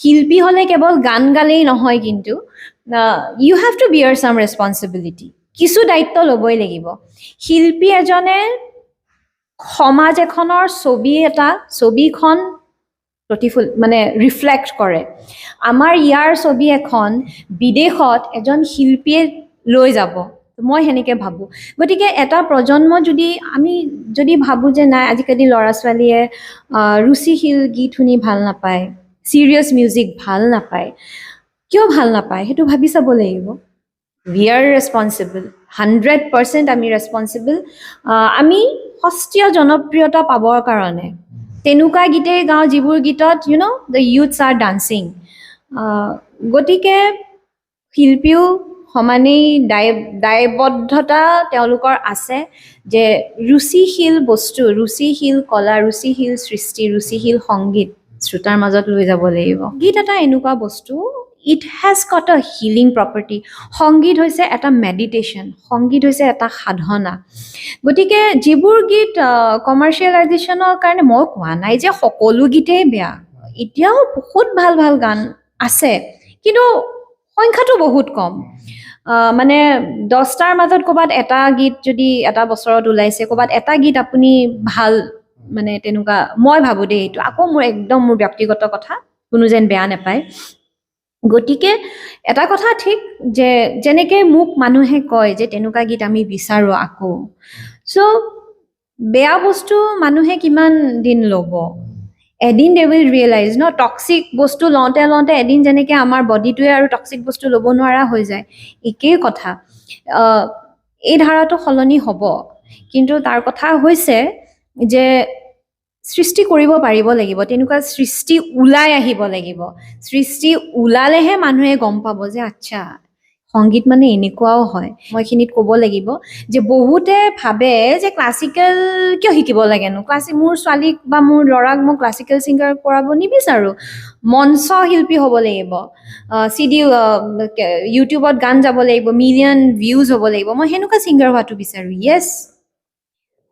শিল্পী হ'লে কেৱল গান গালেই নহয় কিন্তু ইউ হেভ টু বিয়াৰ চাম ৰেচপনচিবিলিটি কিছু দায়িত্ব ল'বই লাগিব। শিল্পী এজনে সমাজ এখনৰ ছবি এটা ছবিখন প্ৰতিফল মানে ৰিফ্লেক্ট কৰে। আমাৰ ইয়াৰ ছবি এখন বিদেশত এজন শিল্পীয়ে লৈ যাব। মই সেনেকৈ ভাবোঁ। গতিকে এটা প্ৰজন্ম যদি আমি যদি ভাবোঁ যে নাই আজিকালি ল'ৰা ছোৱালীয়ে ৰুচিশীল গীত শুনি ভাল নাপায়। ছিৰিয়াছ মিউজিক ভালো নাপায়। কিয় ভালো নাপায়? সেইটো ভাবি চাব লাগিব। We are responsible hundred percent আমি ৰেচপনচিবল আমি সস্তীয় জনপ্ৰিয়তা পাবৰ কাৰণে। তেনেকুৱা গীতেই গাওঁ যিবোৰ গীতত you know' the youths are dancing গতিকে শিল্পীও সমানেই দায়, দায়বদ্ধতা তেওঁলোকৰ আছে যে ৰুচিশীল বস্তু, ৰুচিশীল কলা, ৰুচিশীল সৃষ্টি, ৰুচিশীল সংগীত শ্ৰোতাৰ মাজত লৈ যাব লাগিব। গীত এটা এনেকুৱা বস্তু it has got a healing property সংগীত হৈছে এটা মেডিটেশ্যন সংগীত হৈছে এটা সাধনা। গতিকে যিবোৰ গীত কমাৰ্চিয়েলাইজেশ্যনৰ কাৰণে মই কোৱা নাই যে সকলো গীতেই বেয়া। এতিয়াও বহুত ভাল ভাল গান আছে কিন্তু সংখ্যাটো বহুত কম। মানে দহটাৰ মাজত ক'ৰবাত এটা গীত যদি এটা বছৰত ওলাইছে ক'ৰবাত এটা গীত আপুনি ভাল মানে তেনেকুৱা মই ভাবোঁ দেই এইটো। আকৌ মোৰ একদম মোৰ ব্যক্তিগত কথা কোনো যেন বেয়া নাপায়। গতিকে এটা কথা ঠিক যে যেনেকৈ মোক মানুহে কয় যে তেনেকুৱা গীত আমি বিচাৰোঁ আকৌ। চ' বেয়া বস্তু মানুহে কিমান দিন ল'ব? এদিন they will realise no? Toxic বস্তু লওঁতে লওঁতে এদিন যেনেকৈ আমাৰ বডিটোৱে আৰু টক্সিক বস্তু ল'ব নোৱাৰা হৈ যায়। একেই কথা। এই ধাৰাটো সলনি হ'ব। কিন্তু তাৰ কথা হৈছে যে সৃষ্টি কৰিব পাৰিব লাগিব তেনেকুৱা সৃষ্টি ওলাই আহিব লাগিব। সৃষ্টি ওলালেহে মানুহে গম পাব যে আচ্ছা সংগীত মানে এনেকুৱাও হয়। মই এইখিনিত ক'ব লাগিব যে বহুতে ভাবে যে ক্লাছিকেল কিয় শিকিব লাগেনো? ক্লাছিক মোৰ ছোৱালীক বা মোৰ ল'ৰাক মই ক্লাছিকেল ছিংগাৰ কৰাব নিবিচাৰোঁ। মঞ্চ শিল্পী হ'ব লাগিব। চি ডি ইউটিউবত গান যাব লাগিব মিলিয়ন ভিউজ হ'ব লাগিব। মই সেনেকুৱা ছিংগাৰ হোৱাটো বিচাৰোঁ। য়েছ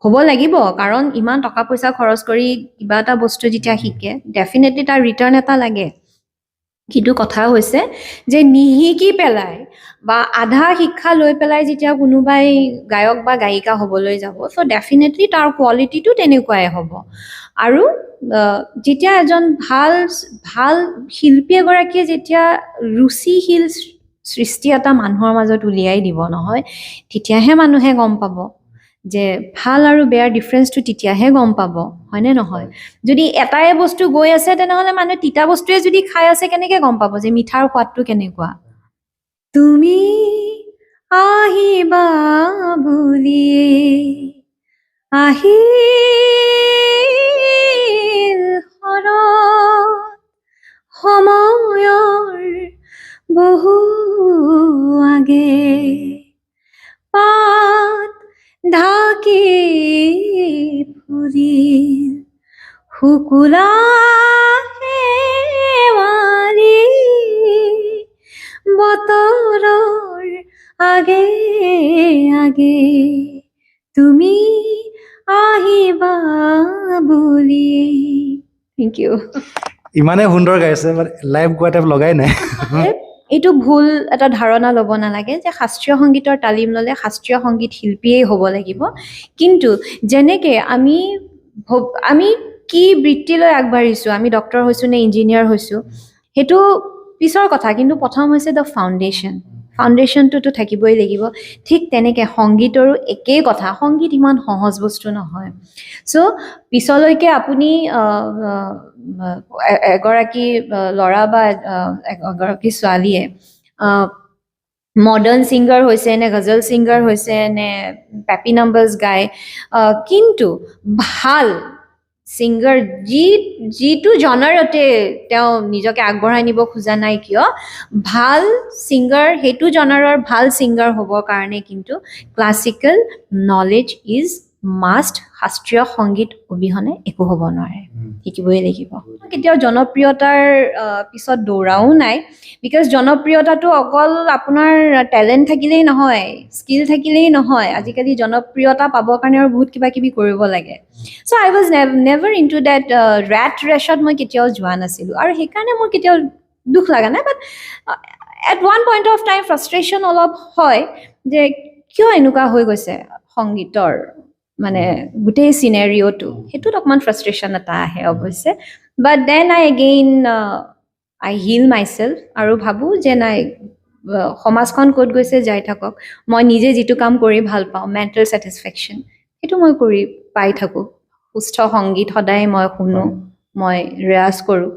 হ'ব লাগিব কাৰণ ইমান টকা পইচা খৰচ কৰি কিবা এটা বস্তু যেতিয়া শিকে ডেফিনেটলি তাৰ ৰিটাৰ্ণ এটা লাগে। কিন্তু কথা হৈছে যে নিশিকি পেলাই বা আধা শিক্ষা লৈ পেলাই যেতিয়া কোনোবাই গায়ক বা গায়িকা হ'বলৈ যাব চ' ডেফিনেটলি তাৰ কোৱালিটিটো তেনেকুৱাই হ'ব। আৰু যেতিয়া এজন ভাল ভাল শিল্পী এগৰাকীয়ে যেতিয়া ৰুচিশীল সৃষ্টি এটা মানুহৰ মাজত উলিয়াই দিব নহয় তেতিয়াহে মানুহে গম পাব। যে ভাল আৰু বেয়াৰ ডিফাৰেঞ্চটো তেতিয়াহে গম পাব হয়নে নহয়? যদি এটাই বস্তু গৈ আছে তেনেহ'লে মানুহে তিতা বস্তুৱে যদি খাই আছে কেনেকে গম পাব যে মিঠাৰ সোৱাদটো কেনেকুৱা? তুমি আহিবা বুলিয়ে আহিল শৰৎ সময়ৰ বহু আগে। পাত ঢাকি ফুৰিল শুকুলা শেৱালি বতৰৰ আগে আগে তুমি আহিবা বুলি। থেংক ইউ ইমানে সুন্দৰ গাইছে বাট লাইভ গোৱা টাইপ লগাই নাই। এইটো ভুল এটা ধাৰণা ল'ব নালাগে যে শাস্ত্ৰীয় সংগীতৰ তালিম ল'লে শাস্ত্ৰীয় সংগীত শিল্পীয়েই হ'ব লাগিব। কিন্তু যেনেকৈ আমি আমি কি বৃত্তিলৈ আগবাঢ়িছোঁ, আমি ডক্তৰ হৈছোঁ নে ইঞ্জিনিয়াৰ হৈছোঁ, সেইটো পিছৰ কথা, কিন্তু প্ৰথম হৈছে দ্য ফাউণ্ডেশ্যন ফাউণ্ডেশ্যনটোতো থাকিবই লাগিব। ঠিক তেনেকৈ সংগীতৰো একেই কথা সংগীত ইমান সহজ বস্তু নহয়। চ' পিছলৈকে আপুনি এগৰাকী ল'ৰা বা এগৰাকী ছোৱালীয়ে মডাৰ্ণ ছিংগাৰ হৈছে নে গজল ছিংগাৰ হৈছে নে পেপি নাম্বাৰ্ছ গায় কিন্তু ভাল ছিংগাৰ যি যিটো জনাৰতে তেওঁ নিজকে আগবঢ়াই নিব খোজা নাই কিয় ভাল ছিংগাৰ সেইটো জনাৰৰ ভাল ছিংগাৰ হ'বৰ কাৰণে কিন্তু ক্লাছিকেল নলেজ ইজ মাষ্ট শাস্ত্ৰীয় সংগীত অবিহনে একো হ'ব নোৱাৰে। শিকিবই লাগিব। কেতিয়াও জনপ্ৰিয়তাৰ পিছত দৌৰাও নাই। বিকজ জনপ্ৰিয়তাটো অকল আপোনাৰ টেলেণ্ট থাকিলেই নহয় স্কিল থাকিলেই নহয়। আজিকালি জনপ্ৰিয়তা পাবৰ কাৰণে আৰু বহুত কিবা কিবি কৰিব লাগে। So' I was never into that rat ৰেচত মই কেতিয়াও যোৱা নাছিলোঁ। আৰু সেইকাৰণে মোৰ কেতিয়াও দুখ লগা নাই। But at one point of time frustration অলপ হয় যে কিয় এনেকুৱা হৈ গৈছে সংগীতৰ মানে গোটেই চিনেৰিঅ'টো সেইটোত অকণমান ফ্ৰাষ্ট্ৰেশ্যন এটা আহে অৱশ্যে। But then I again I heal my self আৰু ভাবোঁ যে নাই সমাজখন ক'ত গৈছে যাই থাকক। মই নিজে যিটো কাম কৰি ভাল পাওঁ মেণ্টেল ছেটিছফেকশ্যন সেইটো মই কৰি পাই থাকোঁ। সুস্থ সংগীত সদায় মই শুনো মই ৰেৱাজ কৰোঁ।